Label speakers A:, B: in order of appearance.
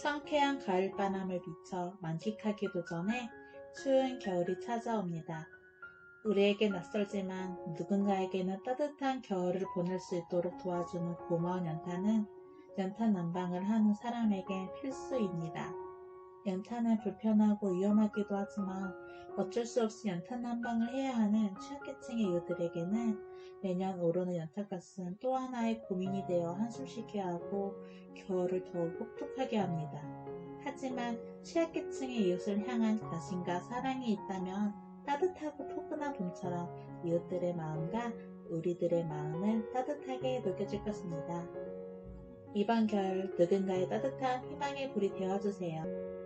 A: 상쾌한 가을 바람을 비춰 만끽하기도 전에 추운 겨울이 찾아옵니다. 우리에게 낯설지만 누군가에게는 따뜻한 겨울을 보낼 수 있도록 도와주는 고마운 연탄은 연탄 난방을 하는 사람에게 필수입니다. 연탄은 불편하고 위험하기도 하지만 어쩔 수 없이 연탄 난방을 해야 하는 취약계층의 이웃들에게는 매년 오르는 연탄가스는 또 하나의 고민이 되어 한숨 쉬게 하고 겨울을 더욱 혹독하게 합니다. 하지만 취약계층의 이웃을 향한 자신과 사랑이 있다면 따뜻하고 포근한 봄처럼 이웃들의 마음과 우리들의 마음을 따뜻하게 녹여줄 것입니다. 이번 겨울 누군가의 따뜻한 희망의 불이 되어주세요.